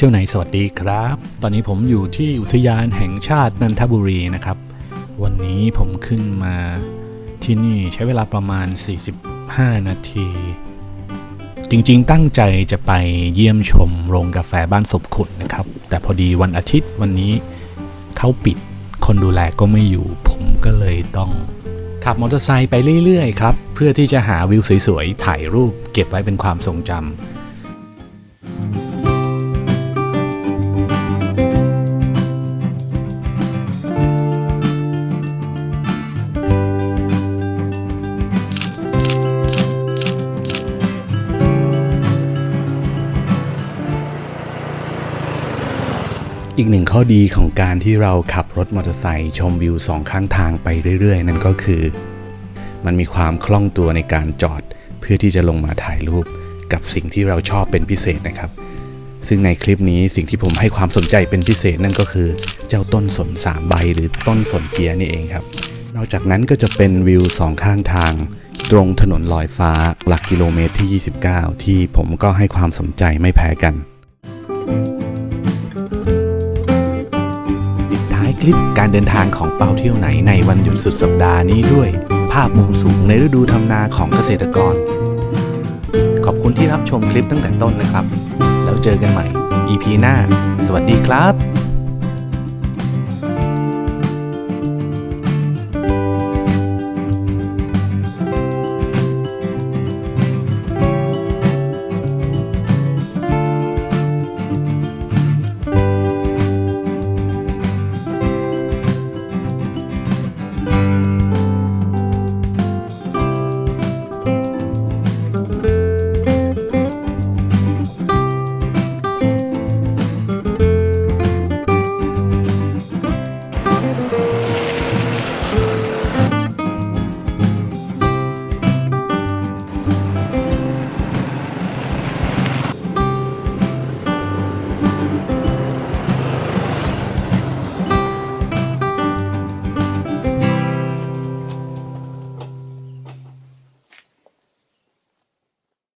เที่ยวไหนสวัสดีครับ ตอนนี้ผมอยู่ที่อุทยานแห่งชาตินันทบุรีนะครับ วันนี้ผมขึ้นมาที่นี่ใช้เวลาประมาณ 45 นาที จริงๆ ตั้งใจจะไปเยี่ยมชมโรงกาแฟบ้านศพขุดนะครับ แต่พอดีวันอาทิตย์วันนี้เขาปิดคนดูแลก็ไม่อยู่ ผมก็เลยต้องขับมอเตอร์ไซค์ไปเรื่อยๆ ครับ เพื่อที่จะหาวิวสวยๆ ถ่ายรูปเก็บไว้เป็นความทรงจำ อีกหนึ่งข้อดีของการที่เราขับรถมอเตอร์ไซค์ชมวิวสองข้างทางไปเรื่อย ๆ นั่นก็คือ มันมีความคล่องตัวในการจอด เพื่อที่จะลงมาถ่ายรูปกับสิ่งที่เราชอบเป็นพิเศษนะครับ ซึ่งในคลิปนี้สิ่งที่ผมให้ความสนใจเป็นพิเศษนั่นก็คือ เจ้าต้นสนสามใบหรือต้นสนเกียร์นี่เองครับ นอกจากนั้นก็จะเป็นวิวสองข้างทาง ตรงถนนลอยฟ้าหลักกิโลเมตรที่ 29 ที่ผมก็ให้ความสนใจไม่แพ้กัน ลิปการเดินทางของเปาเที่ยวไหนในวันหยุดสุดสัปดาห์นี้ด้วย ภาพมุมสูงในฤดูทำนาของเกษตรกร ขอบคุณที่รับชมคลิปตั้งแต่ต้นนะครับ แล้วเจอกันใหม่ EP หน้า สวัสดีครับ